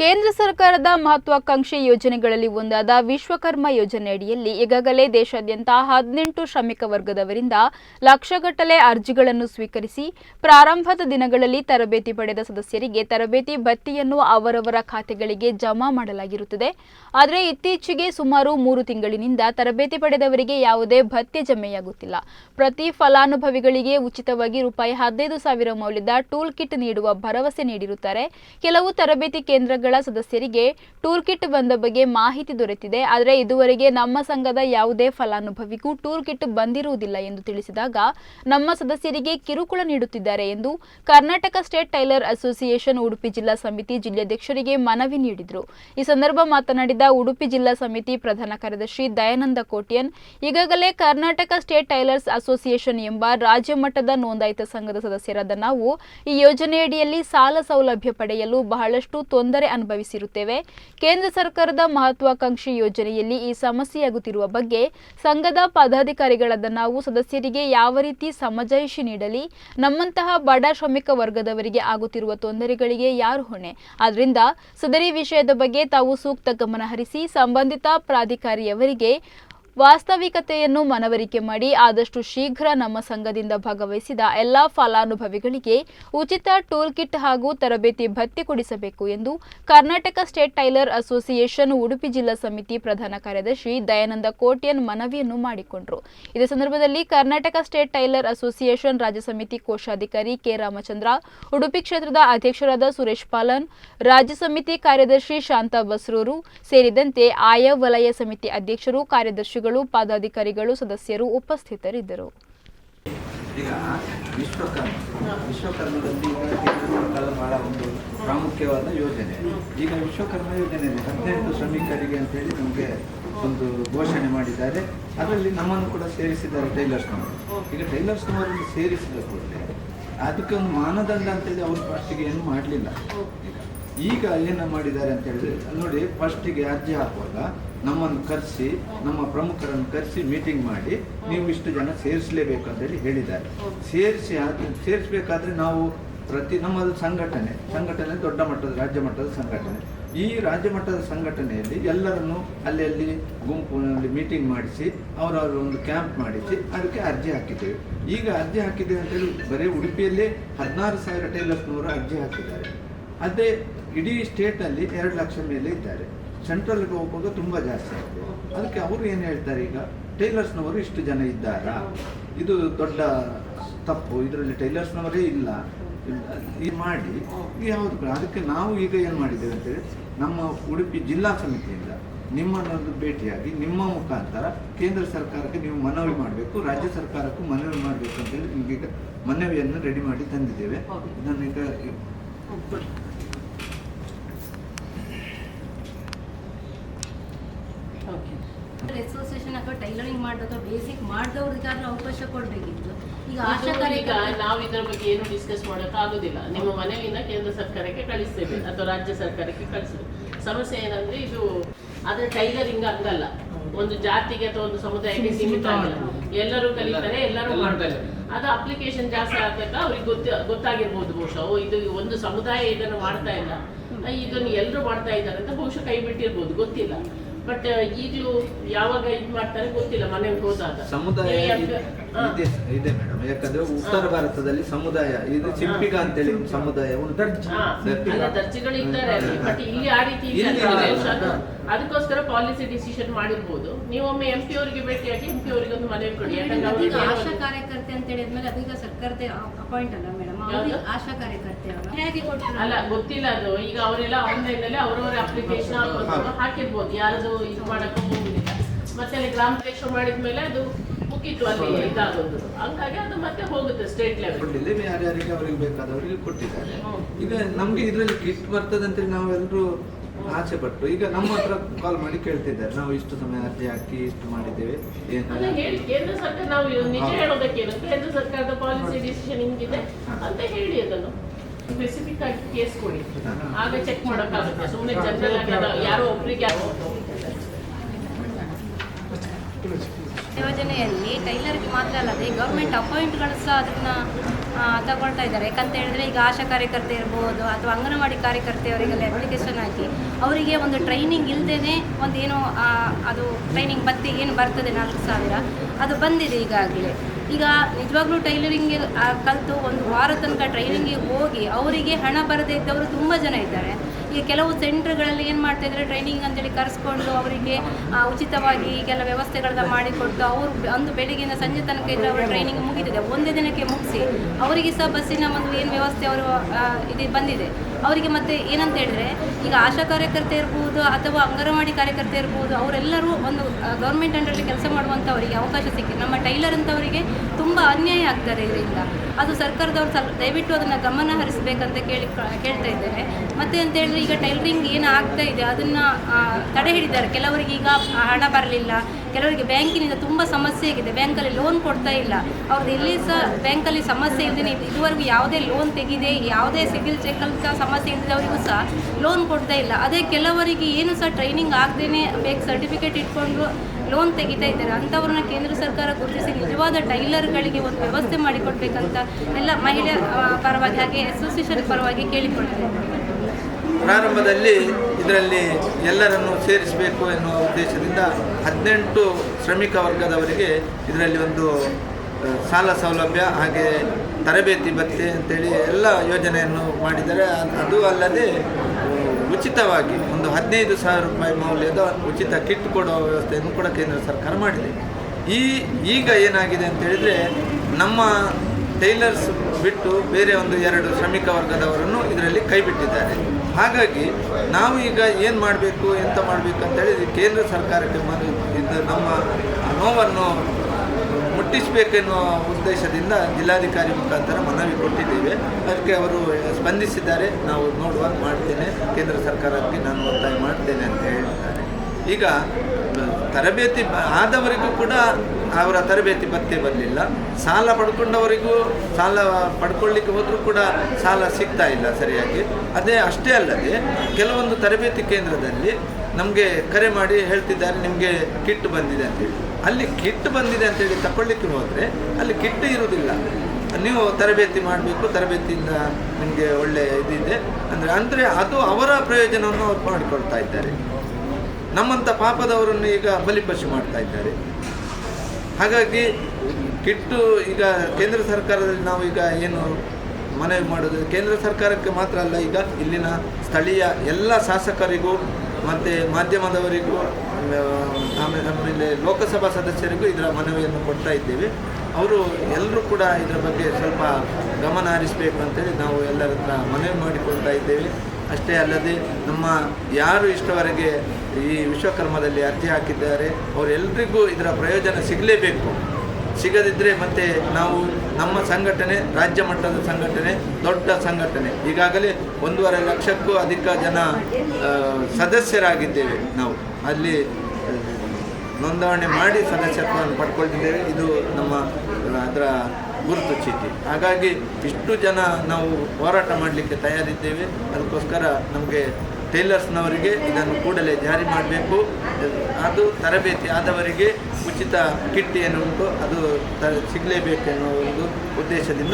ಕೇಂದ್ರ ಸರ್ಕಾರದ ಮಹತ್ವಾಕಾಂಕ್ಷಿ ಯೋಜನೆಗಳಲ್ಲಿ ಒಂದಾದ ವಿಶ್ವಕರ್ಮ ಯೋಜನೆಯಡಿಯಲ್ಲಿ ಈಗಾಗಲೇ ದೇಶಾದ್ಯಂತ ಹದಿನೆಂಟು ಶ್ರಮಿಕ ವರ್ಗದವರಿಂದ ಲಕ್ಷಗಟ್ಟಲೆ ಅರ್ಜಿಗಳನ್ನು ಸ್ವೀಕರಿಸಿ ಪ್ರಾರಂಭದ ದಿನಗಳಲ್ಲಿ ತರಬೇತಿ ಪಡೆದ ಸದಸ್ಯರಿಗೆ ತರಬೇತಿ ಭತ್ತಿಯನ್ನು ಅವರವರ ಖಾತೆಗಳಿಗೆ ಜಮಾ ಮಾಡಲಾಗಿರುತ್ತದೆ. ಆದರೆ ಇತ್ತೀಚೆಗೆ ಸುಮಾರು ಮೂರು ತಿಂಗಳಿನಿಂದ ತರಬೇತಿ ಪಡೆದವರಿಗೆ ಯಾವುದೇ ಭತ್ಯೆ ಜಮೆಯಾಗುತ್ತಿಲ್ಲ. ಪ್ರತಿ ಫಲಾನುಭವಿಗಳಿಗೆ ಉಚಿತವಾಗಿ ರೂಪಾಯಿ ಹದಿನೈದು ಸಾವಿರ ಮೌಲ್ಯದ ಟೂಲ್ ಕಿಟ್ ನೀಡುವ ಭರವಸೆ ನೀಡಿರುತ್ತಾರೆ. ಕೆಲವು ತರಬೇತಿ ಕೇಂದ್ರಗಳ ಸದಸ್ಯರಿಗೆ ಟೂರ್ ಕಿಟ್ ಬಂದ ಬಗ್ಗೆ ಮಾಹಿತಿ ದೊರೆತಿದೆ. ಆದರೆ ಇದುವರೆಗೆ ನಮ್ಮ ಸಂಘದ ಯಾವುದೇ ಫಲಾನುಭವಿಗೂ ಟೂರ್ ಕಿಟ್ ಬಂದಿರುವುದಿಲ್ಲ ಎಂದು ತಿಳಿಸಿದಾಗ ನಮ್ಮ ಸದಸ್ಯರಿಗೆ ಕಿರುಕುಳ ನೀಡುತ್ತಿದ್ದಾರೆ ಎಂದು Karnataka state tailor association Udupi ಜಿಲ್ಲಾ ಸಮಿತಿ ಜಿಲ್ಲಾಧ್ಯಕ್ಷರಿಗೆ ಮನವಿ ನೀಡಿದರು. ಈ ಸಂದರ್ಭ ಮಾತನಾಡಿದ ಉಡುಪಿ ಜಿಲ್ಲಾ ಸಮಿತಿ ಪ್ರಧಾನ ಕಾರ್ಯದರ್ಶಿ ದಯಾನಂದ ಕೋಟ್ಯನ್, ಈಗಾಗಲೇ ಕರ್ನಾಟಕ ಸ್ಟೇಟ್ ಟೈಲರ್ಸ್ ಅಸೋಸಿಯೇಷನ್ ಎಂಬ ರಾಜ್ಯ ಮಟ್ಟದ ನೋಂದಾಯಿತ ಸಂಘದ ಸದಸ್ಯರಾದ ನಾವು ಈ ಯೋಜನೆಯಡಿಯಲ್ಲಿ ಸಾಲ ಸೌಲಭ್ಯ ಪಡೆಯಲು ಬಹಳಷ್ಟು ತೊಂದರೆ ಅನುಭವಿಸಿರುತ್ತೇವೆ. ಕೇಂದ್ರ ಸರ್ಕಾರದ ಮಹತ್ವಾಕಾಂಕ್ಷಿ ಯೋಜನೆಯಲ್ಲಿ ಈ ಸಮಸ್ಯೆಯಾಗುತ್ತಿರುವ ಬಗ್ಗೆ ಸಂಘದ ಪದಾಧಿಕಾರಿಗಳಾದ ನಾವು ಸದಸ್ಯರಿಗೆ ಯಾವ ರೀತಿ ಸಮಜಾಯಿಷಿ ನೀಡಲಿ, ನಮ್ಮಂತಹ ಬಡ ಶ್ರಮಿಕ ವರ್ಗದವರಿಗೆ ಆಗುತ್ತಿರುವ ತೊಂದರೆಗಳಿಗೆ ಯಾರು ಹೊಣೆ? ಆದ್ದರಿಂದ ಸದರಿ ವಿಷಯದ ಬಗ್ಗೆ ತಾವು ಸೂಕ್ತ ಗಮನಹರಿಸಿ ಸಂಬಂಧಿತ ಪ್ರಾಧಿಕಾರಿಯವರಿಗೆ ವಾಸ್ತವಿಕತೆಯನ್ನು ಮನವರಿಕೆ ಮಾಡಿ ಆದಷ್ಟು ಶೀಘ್ರ ನಮ್ಮ ಸಂಘದಿಂದ ಭಾಗವಹಿಸಿದ ಎಲ್ಲಾ ಫಲಾನುಭವಿಗಳಿಗೆ ಉಚಿತ ಟೂಲ್ ಕಿಟ್ ಹಾಗೂ ತರಬೇತಿ ಭತ್ಯೆ ಕೊಡಿಸಬೇಕು ಎಂದು Karnataka state tailor association Udupi ಜಿಲ್ಲಾ ಸಮಿತಿ ಪ್ರಧಾನ ಕಾರ್ಯದರ್ಶಿ ದಯಾನಂದ ಕೋಟ್ಯನ್ ಮನವಿಯನ್ನು ಮಾಡಿಕೊಂಡರು. ಇದೇ ಸಂದರ್ಭದಲ್ಲಿ ಕರ್ನಾಟಕ ಸ್ಟೇಟ್ ಟೈಲರ್ ಅಸೋಸಿಯೇಷನ್ ರಾಜ್ಯ ಸಮಿತಿ ಕೋಶಾಧಿಕಾರಿ ಕೆ ರಾಮಚಂದ್ರ, ಉಡುಪಿ ಕ್ಷೇತ್ರದ ಅಧ್ಯಕ್ಷರಾದ ಸುರೇಶ್ ಪಾಲನ್, ರಾಜ್ಯ ಸಮಿತಿ ಕಾರ್ಯದರ್ಶಿ ಶಾಂತಾ ಬಸ್ರೂರು ಸೇರಿದಂತೆ ಆಯಾ ವಲಯ ಸಮಿತಿ ಅಧ್ಯಕ್ಷರು ಕಾರ್ಯದರ್ಶಿಗಳು ಪದಾಧಿಕಾರಿಗಳು, ಸದಸ್ಯರು ಉಪಸ್ಥಿತರಿದ್ದರು. ಈಗ ವಿಶ್ವಕರ್ಮ, ವಿಶ್ವಕರ್ಮದಲ್ಲಿ ಬಹಳ ಒಂದು ಪ್ರಾಮುಖ್ಯವಾದ ಯೋಜನೆ. ಈಗ ವಿಶ್ವಕರ್ಮ ಯೋಜನೆಯಲ್ಲಿ ಹದಿನೆಂಟು ಶ್ರಮಿಕರಿಗೆ ಅಂತೇಳಿ ನಮಗೆ ಒಂದು ಘೋಷಣೆ ಮಾಡಿದ್ದಾರೆ. ಅದರಲ್ಲಿ ನಮ್ಮನ್ನು ಕೂಡ ಸೇರಿಸಿದ್ದಾರೆ ಟೈಲರ್ಸ್ನವರು ಈಗ ಟೈಲರ್ಸ್ನವರನ್ನು ಸೇರಿಸಿದ ಕೂಡಲೇ ಅದಕ್ಕೆ ಒಂದು ಮಾನದಂಡ ಅಂತೇಳಿ ಅವರು ಫಸ್ಟಿಗೆ ಏನು ಮಾಡಲಿಲ್ಲ. ಈಗ ಏನು ಮಾಡಿದ್ದಾರೆ ಅಂತ ಹೇಳಿದ್ರೆ ನೋಡಿ ಫಸ್ಟಿಗೆ ಅರ್ಜಿ ಹಾಕುವಾಗ ನಮ್ಮನ್ನು ಕರೆಸಿ, ನಮ್ಮ ಪ್ರಮುಖರನ್ನು ಕರೆಸಿ ಮೀಟಿಂಗ್ ಮಾಡಿ ನೀವು ಇಷ್ಟು ಜನ ಸೇರಿಸಲೇಬೇಕು ಅಂತೇಳಿ ಹೇಳಿದ್ದಾರೆ. ಸೇರಿಸಿ ಸೇರಿಸಬೇಕಾದ್ರೆ ನಾವು ಪ್ರತಿ ನಮ್ಮದು ಸಂಘಟನೆ ಸಂಘಟನೆ ದೊಡ್ಡ ಮಟ್ಟದ, ರಾಜ್ಯ ಮಟ್ಟದ ಸಂಘಟನೆ. ಈ ರಾಜ್ಯ ಮಟ್ಟದ ಸಂಘಟನೆಯಲ್ಲಿ ಎಲ್ಲರನ್ನು ಅಲ್ಲಿ ಅಲ್ಲಿ ಗುಂಪಿನಲ್ಲಿ ಮೀಟಿಂಗ್ ಮಾಡಿಸಿ, ಅವರವರ ಒಂದು ಕ್ಯಾಂಪ್ ಮಾಡಿಸಿ, ಅದಕ್ಕೆ ಅರ್ಜಿ ಹಾಕಿದ್ದೇವೆ. ಈಗ ಅರ್ಜಿ ಹಾಕಿದ್ದೇವೆ ಅಂತೇಳಿ ಬರೀ ಉಡುಪಿಯಲ್ಲೇ ಹದಿನಾರು ಸಾವಿರ ಟೈಲರ್ಸ್ನವರು ಅರ್ಜಿ ಹಾಕಿದ್ದಾರೆ. ಅದೇ ಇಡೀ ಸ್ಟೇಟಲ್ಲಿ ಎರಡು ಲಕ್ಷ ಮೇಲೆ ಇದ್ದಾರೆ. ಸೆಂಟ್ರಲ್ಗೆ ಹೋಗುವಾಗ ತುಂಬ ಜಾಸ್ತಿ ಅದಕ್ಕೆ ಅವರು ಏನು ಹೇಳ್ತಾರೆ ಈಗ? ಟೈಲರ್ಸ್ನವರು ಇಷ್ಟು ಜನ ಇದ್ದಾರಾ? ಇದು ದೊಡ್ಡ ತಪ್ಪು. ಇದರಲ್ಲಿ ಟೈಲರ್ಸ್ನವರೇ ಇಲ್ಲ. ಈ ಮಾಡಿ ಯಾವುದು ಕೂಡ ಅದಕ್ಕೆ ನಾವು ಈಗ ಏನು ಮಾಡಿದ್ದೇವೆ ಅಂತೇಳಿ ನಮ್ಮ ಉಡುಪಿ ಜಿಲ್ಲಾ ಸಮಿತಿಯಿಂದ ನಿಮ್ಮನ್ನೊಂದು ಭೇಟಿಯಾಗಿ ನಿಮ್ಮ ಮುಖಾಂತರ ಕೇಂದ್ರ ಸರ್ಕಾರಕ್ಕೆ ನೀವು ಮನವಿ ಮಾಡಬೇಕು ರಾಜ್ಯ ಸರ್ಕಾರಕ್ಕೂ ಮನವಿ ಮಾಡಬೇಕು ಅಂತೇಳಿ ನಿಮಗೀಗ ಮನವಿಯನ್ನು ರೆಡಿ ಮಾಡಿ ತಂದಿದ್ದೇವೆ. ಇದನ್ನು ಅಸೋಸಿಯೇಷನ್ ಅಥವಾ ಟೈಲರಿಂಗ್ ಮಾಡೋದು ಬೇಸಿಕ್ ಮಾಡಿದವ್ರಿಗಾದ್ರೂ ಅವಕಾಶ ಕೊಡಬೇಕಿತ್ತು. ಈಗ ಆಶಾ ಈಗ ನಾವು ಇದರ ಬಗ್ಗೆ ಏನು ಡಿಸ್ಕಸ್ ಮಾಡಕ್ ಆಗುದಿಲ್ಲ. ನಿಮ್ಮ ಮನೆಯಿಂದ ಕೇಂದ್ರ ಸರ್ಕಾರಕ್ಕೆ ಕಳಿಸ್ತೇವೆ ಅಥವಾ ರಾಜ್ಯ ಸರ್ಕಾರಕ್ಕೆ ಕಳಿಸ್ತೇವೆ. ಸಮಸ್ಯೆ ಏನಂದ್ರೆ ಇದು ಆದ್ರೆ ಟೈಲರಿಂಗ್ ಹಂಗಲ್ಲ. ಒಂದು ಜಾತಿಗೆ ಅಥವಾ ಒಂದು ಸಮುದಾಯಕ್ಕೆ ಸೀಮಿತ ಆಗಿಲ್ಲ. ಎಲ್ಲರೂ ಕಲಿತಾರೆ ಎಲ್ಲರೂ ಮಾಡ್ತಾರೆ. ಅದು ಅಪ್ಲಿಕೇಶನ್ ಜಾಸ್ತಿ ಆದಾಗ ಅವ್ರಿಗೆ ಗೊತ್ತ ಗೊತ್ತಾಗಿರ್ಬೋದು ಬಹುಶಃ. ಓ ಇದು ಒಂದು ಸಮುದಾಯ ಇದನ್ನು ಮಾಡ್ತಾ ಇಲ್ಲ. ಇದನ್ನು ಎಲ್ಲರೂ ಮಾಡ್ತಾ ಇದ್ದಾರೆ ಅಂತ ಬಹುಶಃ ಕೈ ಬಿಟ್ಟಿರ್ಬೋದು. ಗೊತ್ತಿಲ್ಲ. ಬಟ್ ಈಗಲೂ ಯಾವಾಗ ಇದು ಮಾಡ್ತಾರೆ ಗೊತ್ತಿಲ್ಲ ಮನೆಗೆ ಹೋದಾಗ. ಸಮುದಾಯ ಇದೆ ಇದೆ ಮೇಡಮ್. ಯಾಕಂದ್ರೆ ಉತ್ತರ ಭಾರತದಲ್ಲಿ ಸಮುದಾಯ ಇದು ಚಿಂಪಿಗ ಅಂತ ಹೇಳಿ ಸಮುದಾಯ ಒಂದು ಹಾ, ಅಲ್ಲ, ದರ್ಜಿಗಳು ಇದ್ದಾರೆ ಅಲ್ಲಿ. ಇಲ್ಲಿ ಆ ರೀತಿ ಇಲ್ಲ. ಇಲ್ಲಿ ಇಲ್ಲ. ಬಹುಶಃ ಅದಕ್ಕೋಸ್ಕರ ಪಾಲಿಸಿ ಡಿಸಿಷನ್ ಮಾಡಿರ್ಬೋದು. ನೀವೊಮ್ಮೆ ಒಮ್ಮೆ ಎಂ ಪಿ ಅವರಿಗೆ ಭೇಟಿಯಾಗಿ ಎಂ ಪಿ ಅವರಿಗೆ ಒಂದು ಮನವಿ ಕೊಡಿ. ಯಾಕಂದ್ರೆ ಈಗ ಅವ್ರಿಗೆ ಆಶಾ ಕಾರ್ಯಕರ್ತೆ ಅಂತ ಹೇಳಿದ್ಮೇಲೆ ಅದೀಗ ಸರ್ಕಾರದ ಅಪಾಯಿಂಟ್ ಅಲ್ಲ ಮೇಡಮ್? ಅವ್ರಿಗೆ ಯಾವ್ದು? ಆಶಾ ಕಾರ್ಯಕರ್ತೆ ಅವರು. ಹೇಗೆ ಅಲ್ಲ ಗೊತ್ತಿಲ್ಲ ಅದು. ಈಗ ಅವರೆಲ್ಲ ಆನ್ಲೈನ್ ಅಲ್ಲಿ ಅವರವರ ಅಪ್ಲಿಕೇಶನ್ ಹಾಕಿರ್ಬೋದು. ಯಾರದು ಇದು ಮಾಡಕ್ಕೂ ಹೋಗುದಿಲ್ಲ. ಮತ್ತೆ ಅಲ್ಲಿ ಗ್ರಾಮ ಪ್ರೇಕ್ಷ ಮಾಡಿದ್ಮೇಲೆ ಅದು ಮುಗೀತು ಅಲ್ಲಿ ಇದಾಗೋದು ಹಂಗಾಗಿ ಅದು ಮತ್ತೆ ಹೋಗುತ್ತೆ ಸ್ಟೇಟ್ ಲೆವೆಲ್ ಕೊಟ್ಟಿದ್ದೇವೆ ಯಾರ್ಯಾರಿಗೆ ಅವರಿಗೆ ಬೇಕಾದವರಿಗೆ ಕೊಟ್ಟಿದ್ದಾರೆ. ಈಗ ನಮ್ಗೆ ಇದ್ರಲ್ಲಿ ಕಿಟ್ ಬರ್ತದಂತೆ ನಾವೆಲ್ಲರೂ ಆಸೆ ಪಟ್ಟು. ಈಗ ನಮ್ಮ ಹತ್ರ ಕಾಲ್ ಮಾಡಿ ಕೇಳ್ತಿದ್ದಾರೆ. ನಾವು ಇಷ್ಟು ಸಮಯ ಅರ್ಜಿ ಹಾಕಿ ಇಷ್ಟು ಮಾಡಿದ್ದೇವೆ. ಕೇಂದ್ರ ಸರ್ಕಾರ ನಾವು ನಿಜ. ಹೇಳೋದಕ್ಕೇನು ಕೇಂದ್ರ ಸರ್ಕಾರದ ಪಾಲಿಸಿ ಡಿಸಿಷನ್ ಹಿಂಗಿದೆ ಅಂತ ಹೇಳಿ ಅದನ್ನು. ಸ್ಪೆಸಿಫಿಕ್ ಆಗಿ ಕೇಸ್ ಕೊಡಿ. ಆಗ ಚೆಕ್ ಮಾಡೋಕ್ಕಾಗುತ್ತೆ. ಸುಮ್ಮನೆ ಜನರಲ್ ಆಗಿ ಯಾರೋ ಒಬ್ಬರಿಗೆ ಯಾರೋ ಯೋಜನೆಯಲ್ಲಿ ಟೈಲರ್ಗೆ ಮಾತ್ರ ಅಲ್ಲದೆ ಗೌರ್ಮೆಂಟ್ ಅಪಾಯಿಂಟ್ಗಳು ಸಹ ಅದನ್ನು ತಗೊಳ್ತಾ ಇದ್ದಾರೆ. ಯಾಕಂತ ಹೇಳಿದ್ರೆ ಈಗ ಆಶಾ ಕಾರ್ಯಕರ್ತೆ ಇರ್ಬೋದು ಅಥವಾ ಅಂಗನವಾಡಿ ಕಾರ್ಯಕರ್ತೆಯವರಿಗೆಲ್ಲ ಅಪ್ಲಿಕೇಶನ್ ಹಾಕಿ ಅವರಿಗೆ ಒಂದು ಟ್ರೈನಿಂಗ್ ಇಲ್ಲದೇ ಒಂದು ಏನೋ ಅದು ಟ್ರೈನಿಂಗ್ ಬತ್ತಿ ಏನು ಬರ್ತದೆ ನಾಲ್ಕು ಸಾವಿರ, ಅದು ಬಂದಿದೆ ಈಗಾಗಲೇ. ಈಗ ನಿಜವಾಗ್ಲೂ ಟೈಲರಿಂಗ್ ಕಲಿತು ಒಂದು ವಾರ ತನಕ ಟ್ರೈನಿಂಗಿಗೆ ಹೋಗಿ ಅವರಿಗೆ ಹಣ ಬರದೇ ಇದ್ದವರು ತುಂಬ ಜನ ಇದ್ದಾರೆ. ಈಗ ಕೆಲವು ಸೆಂಟ್ರ್ಗಳಲ್ಲಿ ಏನು ಮಾಡ್ತಾ ಇದ್ದಾರೆ, ಟ್ರೈನಿಂಗ್ ಅಂತೇಳಿ ಕರೆಸ್ಕೊಂಡು ಅವರಿಗೆ ಉಚಿತವಾಗಿ ಕೆಲ ವ್ಯವಸ್ಥೆಗಳನ್ನ ಮಾಡಿಕೊಟ್ಟು ಅವರು ಅಂದು ಬೆಳಿಗ್ಗೆಯಿಂದ ಸಂಜೆ ತನಕ ಇದ್ದರೆ ಅವರ ಟ್ರೈನಿಂಗ್ ಮುಗಿದಿದೆ ಒಂದೇ ದಿನಕ್ಕೆ ಮುಗಿಸಿ, ಅವರಿಗೆ ಸಹ ಬಸ್ಸಿನ ಒಂದು ಏನು ವ್ಯವಸ್ಥೆ ಅವರು ಇದು ಬಂದಿದೆ. ಅವರಿಗೆ ಮತ್ತೆ ಏನಂತ ಹೇಳಿದ್ರೆ, ಈಗ ಆಶಾ ಕಾರ್ಯಕರ್ತೆ ಇರ್ಬೋದು ಅಥವಾ ಅಂಗನವಾಡಿ ಕಾರ್ಯಕರ್ತೆ ಇರ್ಬೋದು, ಅವರೆಲ್ಲರೂ ಒಂದು ಗೌರ್ಮೆಂಟ್ ಅಂಡರಲ್ಲಿ ಕೆಲಸ ಮಾಡುವಂಥವರಿಗೆ ಅವಕಾಶ ಸಿಕ್ಕಿದೆ. ನಮ್ಮ ಟೈಲರ್ ಅಂತವರಿಗೆ ತುಂಬ ಅನ್ಯಾಯ ಆಗ್ತಾರೆ ಇದರಿಂದ. ಅದು ಸರ್ಕಾರದವರು ದಯವಿಟ್ಟು ಅದನ್ನು ಗಮನ ಹರಿಸಬೇಕಂತ ಕೇಳಿ, ಕೇಳ್ತಾ ಇದ್ದೇನೆ. ಮತ್ತೆ ಅಂತ ಹೇಳಿದ್ರೆ ಈಗ ಟೈಲರಿಂಗ್ ಏನು ಆಗ್ತಾ ಇದೆ, ಅದನ್ನು ತಡೆ ಹಿಡಿದ್ದಾರೆ. ಕೆಲವರಿಗೆ ಈಗ ಹಣ ಬರಲಿಲ್ಲ. ಕೆಲವರಿಗೆ ಬ್ಯಾಂಕಿನಿಂದ ತುಂಬ ಸಮಸ್ಯೆ ಆಗಿದೆ. ಬ್ಯಾಂಕಲ್ಲಿ ಲೋನ್ ಕೊಡ್ತಾ ಇಲ್ಲ. ಅವ್ರದ್ದು ಇಲ್ಲಿ ಸಹ ಬ್ಯಾಂಕಲ್ಲಿ ಸಮಸ್ಯೆ ಇಲ್ಲದೇ ಇದುವರೆಗೂ ಯಾವುದೇ ಲೋನ್ ತೆಗಿದೆ, ಯಾವುದೇ ಸಿಬಿಲ್ ಚೆಕ್ಕಲ್ಲಿ ಸಹ ಸಮಸ್ಯೆ ಇಲ್ಲದವರಿಗೂ ಸಹ ಲೋನ್ ಕೊಡ್ತಾ ಇಲ್ಲ. ಅದೇ ಕೆಲವರಿಗೆ ಏನು ಸಹ ಟ್ರೈನಿಂಗ್ ಆಗದೇ ಬೇಕು ಸರ್ಟಿಫಿಕೇಟ್ ಇಟ್ಕೊಂಡು ಲೋನ್ ತೆಗಿತಾ ಇದ್ದಾರೆ. ಅಂಥವ್ರನ್ನ ಕೇಂದ್ರ ಸರ್ಕಾರ ಗುರುತಿಸಿ ನಿಜವಾದ ಟೈಲರ್ಗಳಿಗೆ ಒಂದು ವ್ಯವಸ್ಥೆ ಮಾಡಿಕೊಡ್ಬೇಕಂತ ಎಲ್ಲ ಮಹಿಳೆ ಪರವಾಗಿ ಹಾಗೆ ಅಸೋಸಿಯೇಷನ್ ಪರವಾಗಿ ಕೇಳಿಕೊಳ್ತೇವೆ ಪ್ರಾರಂಭದಲ್ಲಿ ಇದರಲ್ಲಿ ಎಲ್ಲರನ್ನು ಸೇರಿಸಬೇಕು ಎನ್ನುವ ಉದ್ದೇಶದಿಂದ ಹದಿನೆಂಟು ಶ್ರಮಿಕ ವರ್ಗದವರಿಗೆ ಇದರಲ್ಲಿ ಒಂದು ಸಾಲ ಸೌಲಭ್ಯ ಹಾಗೆ ತರಬೇತಿ ಭತ್ತೆ ಅಂತೇಳಿ ಎಲ್ಲ ಯೋಜನೆಯನ್ನು ಮಾಡಿದರೆ ಅದು ಅಲ್ಲದೆ ಉಚಿತವಾಗಿ ಒಂದು ಹದಿನೈದು ಸಾವಿರ ರೂಪಾಯಿ ಮೌಲ್ಯದ ಉಚಿತ ಕಿಟ್ ಕೊಡುವ ವ್ಯವಸ್ಥೆಯನ್ನು ಕೂಡ ಕೇಂದ್ರ ಸರ್ಕಾರ ಮಾಡಿದೆ. ಈ, ಈಗ ಏನಾಗಿದೆ ಅಂತೇಳಿದರೆ ನಮ್ಮ ಟೈಲರ್ಸ್ ಬಿಟ್ಟು ಬೇರೆ ಒಂದು ಎರಡು ಶ್ರಮಿಕ ವರ್ಗದವರನ್ನು ಇದರಲ್ಲಿ ಕೈ ಬಿಟ್ಟಿದ್ದಾರೆ ಹಾಗಾಗಿ ನಾವು ಈಗ ಏನು ಮಾಡಬೇಕು, ಎಂತ ಮಾಡಬೇಕು ಅಂತೇಳಿ ಕೇಂದ್ರ ಸರ್ಕಾರಕ್ಕೆ ಮನ ಇದು ನಮ್ಮ ನೋವನ್ನು ಮುಟ್ಟಿಸಬೇಕೆನ್ನುವ ಉದ್ದೇಶದಿಂದ ಜಿಲ್ಲಾಧಿಕಾರಿ ಮುಖಾಂತರ ಮನವಿ ಕೊಟ್ಟಿದ್ದೇವೆ. ಅದಕ್ಕೆ ಅವರು ಸ್ಪಂದಿಸಿದ್ದಾರೆ. ನಾವು ನೋಡುವ, ಮಾಡ್ತೇನೆ. ಕೇಂದ್ರ ಸರ್ಕಾರಕ್ಕೆ ನಾನು ಒತ್ತಾಯ ಮಾಡ್ತೇನೆ ಅಂತ ಹೇಳಿದ್ದಾರೆ. ಈಗ ತರಬೇತಿ ಆದವರಿಗೂ ಕೂಡ ಅವರ ತರಬೇತಿ ಭತ್ತೆ ಬರಲಿಲ್ಲ. ಸಾಲ ಪಡ್ಕೊಂಡವರಿಗೂ ಸಾಲ ಪಡ್ಕೊಳ್ಳಿಕ್ಕೆ ಹೋದರೂ ಕೂಡ ಸಾಲ ಸಿಗ್ತಾ ಇಲ್ಲ ಸರಿಯಾಗಿ. ಅದೇ ಅಷ್ಟೇ ಅಲ್ಲದೆ ಕೆಲವೊಂದು ತರಬೇತಿ ಕೇಂದ್ರದಲ್ಲಿ ನಮಗೆ ಕರೆ ಮಾಡಿ ಹೇಳ್ತಿದ್ದಾರೆ, ನಿಮಗೆ ಕಿಟ್ ಬಂದಿದೆ ಅಂತೇಳಿ ಅಲ್ಲಿ ಕಿಟ್ ಬಂದಿದೆ ಅಂತೇಳಿ ತಗೊಳ್ಳಿಕ್ಕೆ ಹೋದರೆ ಅಲ್ಲಿ ಕಿಟ್ ಇರುವುದಿಲ್ಲ. ನೀವು ತರಬೇತಿ ಮಾಡಬೇಕು, ತರಬೇತಿಯಿಂದ ನಿಮಗೆ ಒಳ್ಳೆಯ ಇದಿದೆ. ಅಂದರೆ ಅಂದರೆ ಅದು ಅವರ ಪ್ರಯೋಜನವನ್ನು ಮಾಡಿಕೊಳ್ತಾ ಇದ್ದಾರೆ. ನಮ್ಮಂಥ ಪಾಪದವರನ್ನು ಈಗ ಬಲಿಪಶು ಮಾಡ್ತಾ ಇದ್ದಾರೆ. ಹಾಗಾಗಿ ಕಿಟ್ಟು ಈಗ ಕೇಂದ್ರ ಸರ್ಕಾರದಲ್ಲಿ ನಾವು ಈಗ ಏನು ಮನವಿ ಮಾಡೋದು, ಕೇಂದ್ರ ಸರ್ಕಾರಕ್ಕೆ ಮಾತ್ರ ಅಲ್ಲ, ಈಗ ಇಲ್ಲಿನ ಸ್ಥಳೀಯ ಎಲ್ಲ ಶಾಸಕರಿಗೂ ಮತ್ತು ಮಾಧ್ಯಮದವರಿಗೂ ಆಮೇಲೆ ಆಮೇಲೆ ಲೋಕಸಭಾ ಸದಸ್ಯರಿಗೂ ಇದರ ಮನವಿಯನ್ನು ಕೊಡ್ತಾ ಇದ್ದೇವೆ. ಅವರು ಎಲ್ಲರೂ ಕೂಡ ಇದರ ಬಗ್ಗೆ ಸ್ವಲ್ಪ ಗಮನ ಹರಿಸಬೇಕು ಅಂತೇಳಿ ನಾವು ಎಲ್ಲರ ಹತ್ರ ಮನವಿ ಮಾಡಿಕೊಳ್ತಾ ಇದ್ದೇವೆ. ಅಷ್ಟೇ ಅಲ್ಲದೆ ನಮ್ಮ ಯಾರು ಇಷ್ಟವರೆಗೆ ಈ ವಿಶ್ವಕರ್ಮದಲ್ಲಿ ಅರ್ಜಿ ಹಾಕಿದ್ದಾರೆ ಅವರೆಲ್ಲರಿಗೂ ಇದರ ಪ್ರಯೋಜನ ಸಿಗಲೇಬೇಕು. ಸಿಗದಿದ್ದರೆ ಮತ್ತೆ ನಾವು ನಮ್ಮ ಸಂಘಟನೆ, ರಾಜ್ಯ ಮಟ್ಟದ ಸಂಘಟನೆ, ದೊಡ್ಡ ಸಂಘಟನೆ. ಈಗಾಗಲೇ ಒಂದೂವರೆ ಲಕ್ಷಕ್ಕೂ ಅಧಿಕ ಜನ ಸದಸ್ಯರಾಗಿದ್ದೇವೆ ನಾವು. ಅಲ್ಲಿ ನೋಂದಣಿ ಮಾಡಿ ಸದಸ್ಯತ್ವವನ್ನು ಪಡ್ಕೊಳ್ತಿದ್ದೇವೆ. ಇದು ನಮ್ಮ ಅದರ ಗುರುತು ಚೀಟಿ. ಹಾಗಾಗಿ ಇಷ್ಟು ಜನ ನಾವು ಹೋರಾಟ ಮಾಡಲಿಕ್ಕೆ ತಯಾರಿದ್ದೇವೆ. ಅದಕ್ಕೋಸ್ಕರ ನಮಗೆ ಟೈಲರ್ಸ್ನವರಿಗೆ ಇದನ್ನು ಕೂಡಲೇ ಜಾರಿ ಮಾಡಬೇಕು. ಅದು ತರಬೇತಿ ಆದವರಿಗೆ ಉಚಿತ ಕಿಟ್ ಏನುಂಟು ಅದು ತ ಸಿಗಲೇಬೇಕೆನ್ನುವ ಒಂದು ಉದ್ದೇಶದಿಂದ